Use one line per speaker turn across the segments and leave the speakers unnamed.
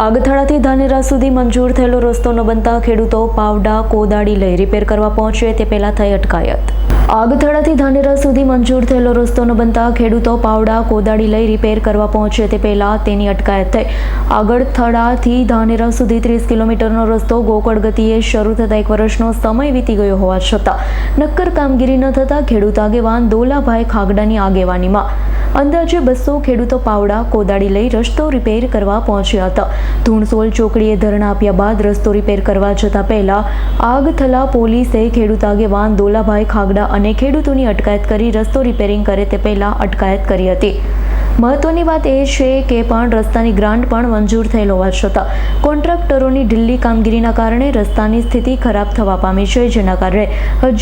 આગથાળાથી ધાનેરા સુધી મંજૂર થયેલો રસ્તો ન બનતા ખેડૂતો પાવડા, કોદાળી લઈ રિપેર કરવા પહોંચે. તે પહેલા થઈ અટકાયત. આગથાળાથી ધાનેરા સુધી મંજૂર થયેલો રસ્તો ન બનતા ખેડૂતો પાવડા, કોદાળી લઈ રિપેર કરવા પહોંચે. તે પહેલા તેની અટકાયત થઈ. આગળથળાથી ધાનેરા સુધી ત્રીસ કિલોમીટરનો રસ્તો ગોકળ ગતિએ શરૂ થતા એક વર્ષનો સમય વીતી ગયો હોવા છતાં નક્કર કામગીરી ન થતાં ખેડૂત આગેવાન દોલાભાઈ ખાગડાની આગેવાનીમાં અંદાજે બસો ખેડૂતો પાવડા કોદાળી લઈ રસ્તો રિપેર કરવા પહોંચ્યા હતા. ધૂણસોલ ચોકડીએ ધરણા આપ્યા બાદ રસ્તો રિપેર કરવા જતા પહેલા આગથલા પોલીસે ખેડૂત આગેવાન દોલાભાઈ ખાગડા અને ખેડૂતોની અટકાયત કરી રસ્તો રિપેરિંગ કરે તે પહેલા અટકાયત કરી હતી. મહત્વની વાત એ છે કે પણ રસ્તાની ગ્રાન્ટ પણ મંજૂર થયેલ હોવા છતાં કોન્ટ્રાક્ટરોની ઢીલી કામગીરીના કારણે રસ્તાની સ્થિતિ ખરાબ થવા પામી છે, જેના કારણે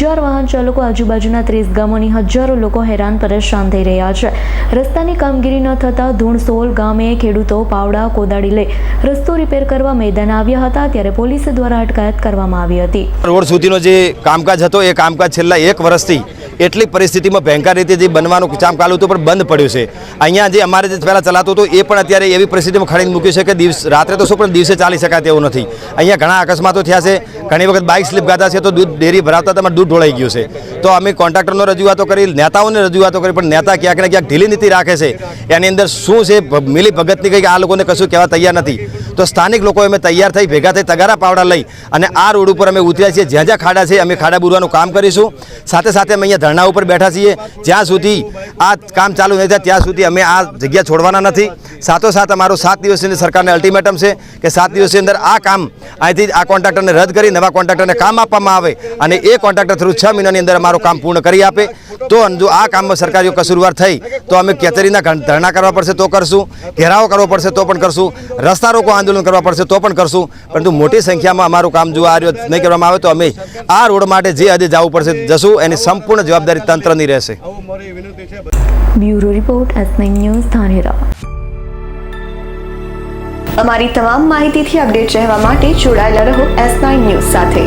હજાર વાહન ચાલકો આજુબાજુના ત્રીસ ગામોની હજારો લોકો હેરાન પરેશાન થઈ રહ્યા છે. રસ્તાની કામગીરી ન થતાં ધૂણસોલ ગામે ખેડૂતો પાવડા કોદાળી લઈ રસ્તો રિપેર કરવા મેદાન આવ્યા હતા, ત્યારે પોલીસ દ્વારા અટકાયત કરવામાં આવી હતી.
રોડ સુધીનો જે કામકાજ હતો, એ કામકાજ છેલ્લા એક વર્ષથી એટલી પરિસ્થિતિમાં ભયંકર રીતે જે બનવાનું કામ ચાલુ હતું પણ બંધ પડ્યું છે. અહીંયા જે અમારે જે પહેલાં ચલાતું હતું એ પણ અત્યારે એવી પરિસ્થિતિમાં ખડીને મૂક્યું છે કે દિવસ, રાત્રે તો શું પણ દિવસે ચાલી શકાય તેવું નથી. અહીંયા ઘણા અકસ્માતો થયા છે. ઘણી વખત બાઇક સ્લીપ ગાતા છે તો દૂધ ડેરી ભરાવતા તમારે દૂધ ઢોળાઈ ગયું છે. તો અમે કોન્ટ્રાક્ટરનો રજૂઆતો કરી, નેતાઓને રજૂઆતો કરી, પણ નેતા ક્યાંક ને ક્યાંક ઢીલી નીતિ રાખે છે. એની અંદર શું છે મિલી ભગતની કંઈક આ લોકોને કશું કહેવા તૈયાર નથી. તો સ્થાનિક લોકો અમે તૈયાર થઈ ભેગા થઈ તગારા પાવડા લઈ અને આ રોડ ઉપર અમે ઉતર્યા છીએ. જ્યાં જ્યાં ખાડા છે, અમે ખાડા બુરવાનું કામ કરીશું. સાથે સાથે અમે અહીંયા ધરણા ઉપર બેઠા છીએ. જ્યાં સુધી આ કામ ચાલુ નહીં થાય, ત્યાં સુધી અમે આ જગ્યા છોડવાના નથી. સાથોસાથ અમારો સાત દિવસની સરકારને અલ્ટિમેટમ છે કે સાત દિવસની અંદર આ કામ અહીંથી આ કોન્ટ્રાક્ટરને રદ કરી, નવા કોન્ટ્રાક્ટરને કામ આપવામાં આવે અને એ કોન્ટ્રાક્ટર થ્રુ છ મહિનાની અંદર અમારું કામ પૂર્ણ કરી આપે. તો જો આ કામમાં સરકારીઓ કસૂરવાર થઈ, તો અમે કચેરીના ધરણા કરવા પડશે, તો કરશું. ઘેરાવો કરવો પડશે, તો પણ કરશું. રસ્તા રોકો આંદોલન કરવા પડશે તો પણ કરશું. પરંતુ મોટી સંખ્યામાં અમારું કામ જો આ નહીં કરવામાં આવે તો અમે આ રોડ માટે જે આજે જવું પડશે જશું. એની સંપૂર્ણ જવાબદારી તંત્રની રહેશે.
અમારી તમામ માહિતીથી અપડેટ રહેવા માટે જોડાયેલા રહો એસ નાઇન ન્યૂઝ સાથે.